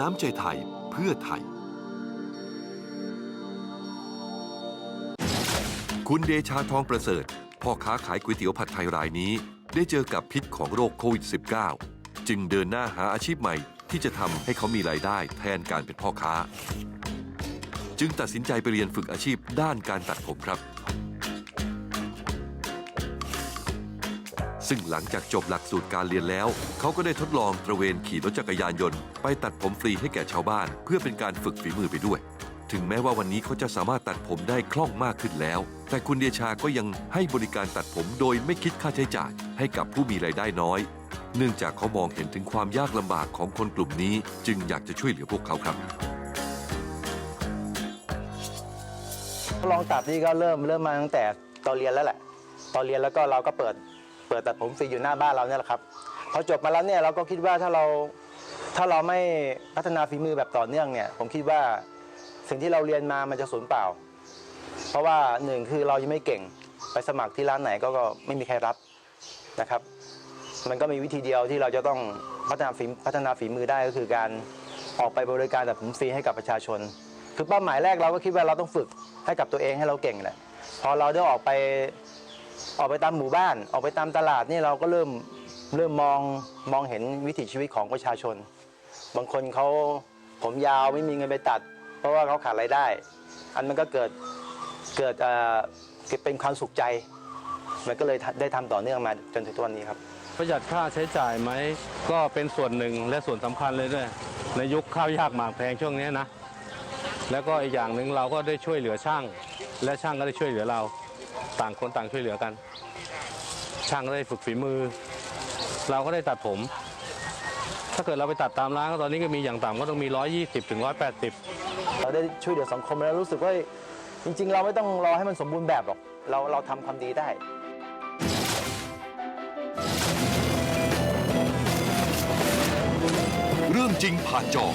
น้ำใจไทยเพื่อไทย คุณเดชาทองประเสริฐ พ่อค้าขายก๋วยเตี๋ยวผัดไทยรายนี้ ได้เจอกับพิษของโรคโควิด -19 จึงเดินหน้าหาอาชีพใหม่ ที่จะทำให้เขามีรายได้แทนการเป็นพ่อค้า จึงตัดสินใจไปเรียนฝึกอาชีพด้านการตัดผมครับ ซึ่งหลังจากจบหลักสูตรการเรียนแล้ว เขาก็ได้ทดลองตระเวนขี่รถจักรยานยนต์ไปตัดผมฟรีให้แก่ชาวบ้าน เพื่อเป็นการฝึกฝีมือไปด้วย ถึงแม้ว่าวันนี้เขาจะสามารถตัดผมได้คล่องมากขึ้นแล้ว แต่คุณเดชาก็ยังให้บริการตัดผมโดยไม่คิดค่าใช้จ่าย ให้กับผู้มีรายได้น้อย เนื่องจากเขามองเห็นถึงความยากลำบากของคนกลุ่มนี้ จึงอยากจะช่วยเหลือพวกเขาครับลองตัดนี่ก็เริ่มเริ่มมาตั้งแต่ตอนเรียนแล้วแหละ ตอนเรียนแล้วก็เราก็เปิด เปิดตัดผมฟรีอยู่หน้าบ้านเราเนี่ยแหละครับพอจบมาแล้วเนี่ยเราก็คิดว่าถ้าเราถ้าเราไม่พัฒนาฝีมือแบบต่อเนื่องเนี่ยผมคิดว่าสิ่งที่เราเรียนมามันจะสูญเปล่า เพราะว่าหนึ่งคือเรายังไม่เก่งไปสมัครที่ร้านไหนก็ไม่มีใครรับนะครับ มันก็มีวิธีเดียวที่เราจะต้องพัฒนาฝีพัฒนาฝีมือได้ก็คือการออกไปบริการตัดผมฟรีให้กับประชาชน คือเป้าหมายแรกเราก็คิดว่าเราต้องฝึกให้กับตัวเองให้เราเก่งแหละพอเราได้ออกไป ออกไปตามหมู่บ้าน ออกไปตามตลาดนี่เราก็เริ่มเริ่มมองมองเห็นวิถีชีวิตของประชาชน บางคนเขาผมยาวไม่มีเงินไปตัด เพราะว่าเขาขาดรายได้ อันมันก็เกิดเกิดเอ่อเกิดเป็นความสุขใจ มันก็เลยได้ทำต่อเนื่องมาจนถึงทุกวันนี้ครับ ประหยัดค่าใช้จ่ายไหมก็เป็นส่วนหนึ่งและส่วนสำคัญเลยด้วย ในยุคข้าวยากหมากแพงช่วงนี้นะ แล้วก็อีกอย่างหนึ่งเราก็ได้ช่วยเหลือช่าง และช่างก็ได้ช่วยเหลือเรา ต่างคนต่างช่วยเหลือกัน ช่างก็ได้ฝึกฝีมือ เราก็ได้ตัดผม ถ้าเกิดเราไปตัดตามร้านก็ตอนนี้ก็มีอย่างต่ำก็ต้องมี 120ถึง180 เราได้ช่วยเหลือสังคมแล้วรู้สึกว่าจริง ๆ เราไม่ต้องรอให้มันสมบูรณ์แบบหรอกเราเราทำความดีได้เรื่องจริงผ่านจอ